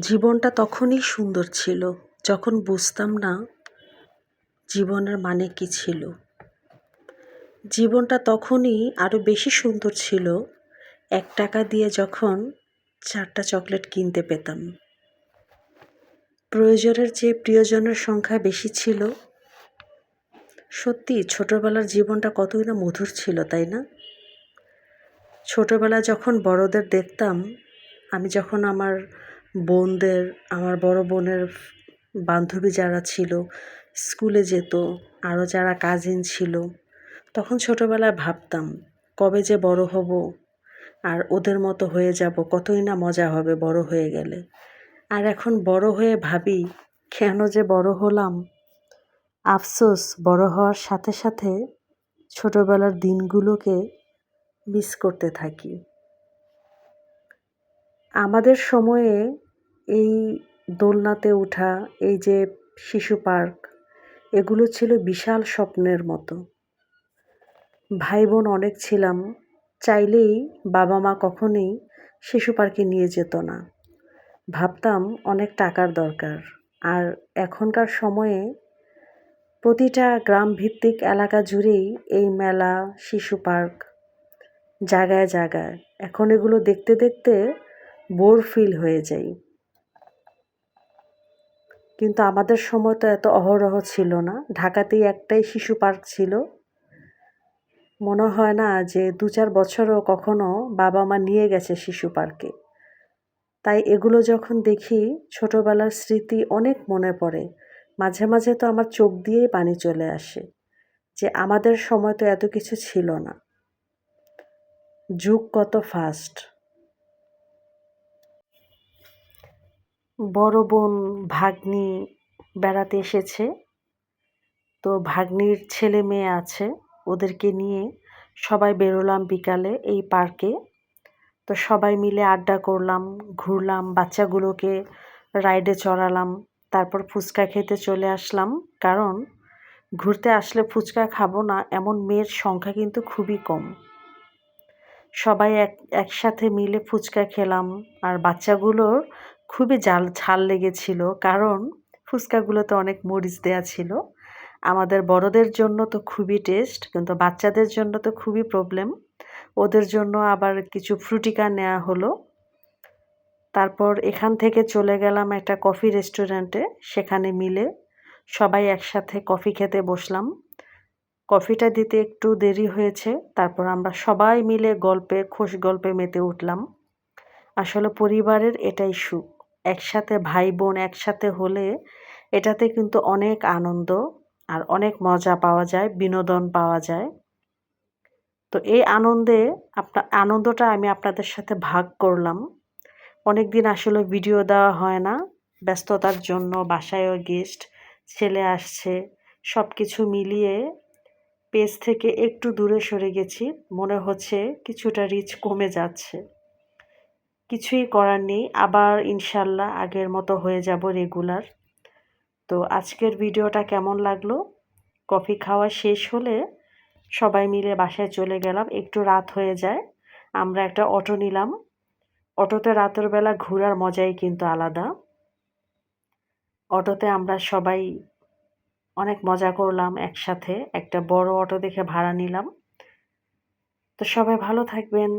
জীবনটা তখনই সুন্দর ছিল যখন বুঝতাম না জীবনের মানে কী ছিল। জীবনটা তখনই আরও বেশি সুন্দর ছিল। এক টাকা দিয়ে যখন চারটা চকলেট কিনতে পেতাম। প্রয়োজনের চেয়ে প্রিয়জনের সংখ্যা বেশি ছিল। সত্যি, ছোটবেলার জীবনটা কতই না মধুর ছিল, তাই না? ছোটবেলা যখন বড়দের দেখতাম, আমি যখন আমার বোনদের, আমার বড় বোনের বান্ধবী যারা ছিল, স্কুলে যেত, আরও যারা কাজিন ছিল, তখন ছোটোবেলায় ভাবতাম, কবে যে বড় হব, আর ওদের মতো হয়ে যাব, কতই না মজা হবে বড় হয়ে গেলে। আর এখন বড় হয়ে ভাবি, কেন যে বড় হলাম? আফসোস, বড় হওয়ার সাথে সাথে ছোটোবেলার দিনগুলোকে মিস করতে থাকি। আমাদের সময়ে এই দোলনাতে ওঠা এই যে শিশু পার্ক, এগুলো ছিল বিশাল স্বপ্নের মতো। ভাই বোন অনেক ছিলাম, চাইলেই বাবা মা কখনোই শিশু পার্কে নিয়ে যেত না। ভাবতাম অনেক টাকার দরকার। আর এখনকার সময়ে প্রতিটা গ্রাম ভিত্তিক এলাকা জুড়েই এই মেলা, শিশু পার্ক, জায়গায় জায়গায়। এখন এগুলো দেখতে দেখতে বোর ফিল হয়ে যাই। কিন্তু আমাদের সময় তো এত অহরহ ছিল না। ঢাকাতেই একটাই শিশু পার্ক ছিল। মনে হয় না যে দু চার বছরও কখনো বাবা মা নিয়ে গেছে শিশু পার্কে। তাই এগুলো যখন দেখি, ছোটবেলার স্মৃতি অনেক মনে পড়ে। মাঝে মাঝে তো আমার চোখ দিয়েই পানি চলে আসে যে আমাদের সময় তো এত কিছু ছিল না। যুগ কত ফাস্ট বড় বোন ভাগ্নি বেড়াতে এসেছে। তো ভাগ্নির ছেলে মেয়ে আছে, ওদেরকে নিয়ে সবাই বেরোলাম বিকালে এই পার্কে। তো সবাই মিলে আড্ডা করলাম, ঘুরলাম, বাচ্চাগুলোকে রাইডে চড়ালাম, তারপর ফুচকা খেতে চলে আসলাম। কারণ ঘুরতে আসলে ফুচকা খাব না, এমন মেয়ের সংখ্যা কিন্তু খুবই কম। সবাই এক, একসাথে মিলে ফুচকা খেলাম, আর বাচ্চাগুলোর খুবই জাল ঝাল লেগেছিল। কারণ ফুচকাগুলোতে অনেক মরিচ দেয়া ছিল। আমাদের বড়দের জন্য তো খুবই টেস্ট কিন্তু বাচ্চাদের জন্য তো খুবই প্রবলেম ওদের জন্য আবার কিছু ফ্রুটিকা নেওয়া হলো। তারপর এখান থেকে চলে গেলাম একটা কফি রেস্টুরেন্টে সেখানে মিলে সবাই একসাথে কফি খেতে বসলাম। কফিটা দিতে একটু দেরি হয়েছে, তারপর আমরা সবাই মিলে গল্পে, খোশ গল্পে মেতে উঠলাম। আসলে পরিবারের এটাই সুখ। একসাথে ভাই বোন একসাথে হলে এটাতে কিন্তু অনেক আনন্দ আর অনেক মজা পাওয়া যায়, বিনোদন পাওয়া যায়। তো এই আনন্দে আপনার আনন্দটা আমি আপনাদের সাথে ভাগ করলাম। অনেক দিন আসলে ভিডিও দেওয়া হয় না, ব্যস্ততার জন্য বাসায়ও গেস্ট, ছেলে আসছে সব কিছু মিলিয়ে পেজ থেকে একটু দূরে সরে গেছি, মনে হচ্ছে কিছুটা রিচ কমে যাচ্ছে। কিছুই করার নেই। আবার ইনশাল্লাহ আগের মতো হয়ে যাব রেগুলার। তো আজকের ভিডিওটা কেমন লাগল? কফি খাওয়া শেষ হলে সবাই মিলে বাসায় চলে গেলাম। একটু রাত হয়ে যায়। আমরা একটা অটো নিলাম। অটোতে রাতের বেলা ঘোরার মজাই কিন্তু আলাদা। অটোতে আমরা সবাই অনেক মজা করলাম একসাথে। একটা বড় অটো দেখে ভাড়া নিলাম। তো সবাই ভালো থাকবেন।